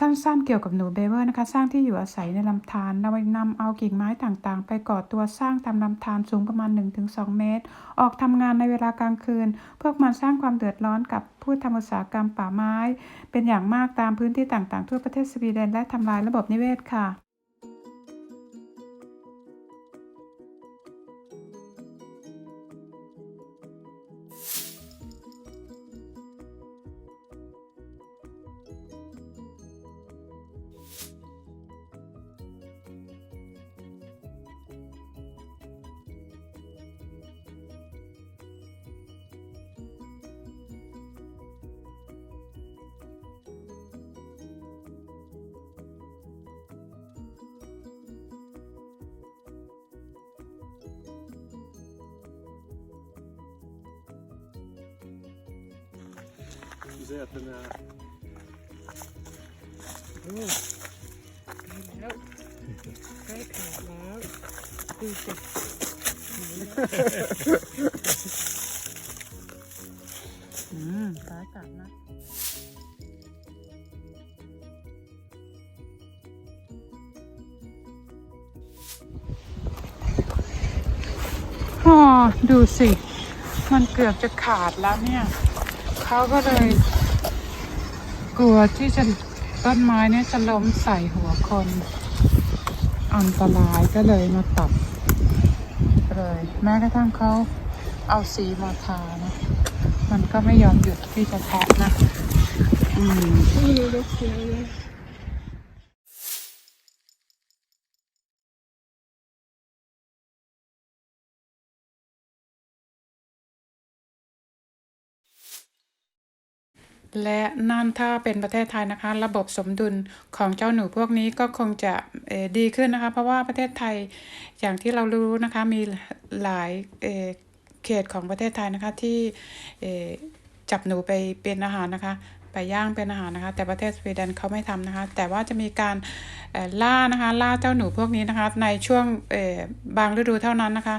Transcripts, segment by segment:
สั้นๆ เกี่ยวกับหนูเบเวอร์นะคะ สร้างที่อยู่อาศัยในลำธารโดยนำเอากิ่งไม้ต่างๆ ไปก่อตัวสร้างตามลำธารสูงประมาณ 1-2 เมตร ออกทำงานในเวลากลางคืน พวกมันสร้างความเดือดร้อนกับผู้ทำอุตสาหกรรมป่าไม้ เป็นอย่างมากตามพื้นที่ต่างๆ ทั่วประเทศสวีเดนและทำลายระบบนิเวศค่ะ Du ser att den är... แล้วใกล้ขาดแล้วดูสิอืมฟ้าจัดนะอ๋อดูสิ มันเกือบจะขาดแล้วเนี่ย เขาก็เลย กลัวที่จะต้นไม้เนี่ยจะล้มใส่หัวคน อันตรายก็เลยมาตัดเลย แม้กระทั่งเขาเอาสีมาทานะ มันก็ไม่ยอมหยุดที่จะแทะนะ อืม และนั่นถ้าเป็นประเทศไทยนะคะ ระบบสมดุลของเจ้าหนูพวกนี้ก็คงจะดีขึ้นนะคะ เพราะว่าประเทศไทยอย่างที่เรารู้นะคะมีหลายเขตของประเทศไทยนะคะที่จับหนูไปเป็นอาหารนะคะไปย่างเป็นอาหารนะคะ แต่ประเทศสวีเดนเขาไม่ทำนะคะ แต่ว่าจะมีการล่านะคะล่าเจ้าหนูพวกนี้นะคะ ในช่วงบางฤดูเท่านั้นนะคะ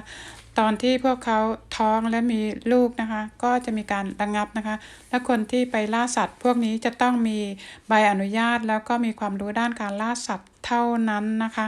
ตอนที่พวกเขาท้องและมีลูกนะคะ ก็จะมีการระงับนะคะ และคนที่ไปล่าสัตว์ พวกนี้จะต้องมีใบอนุญาตแล้วก็มีความรู้ด้านการล่าสัตว์เท่านั้นนะคะ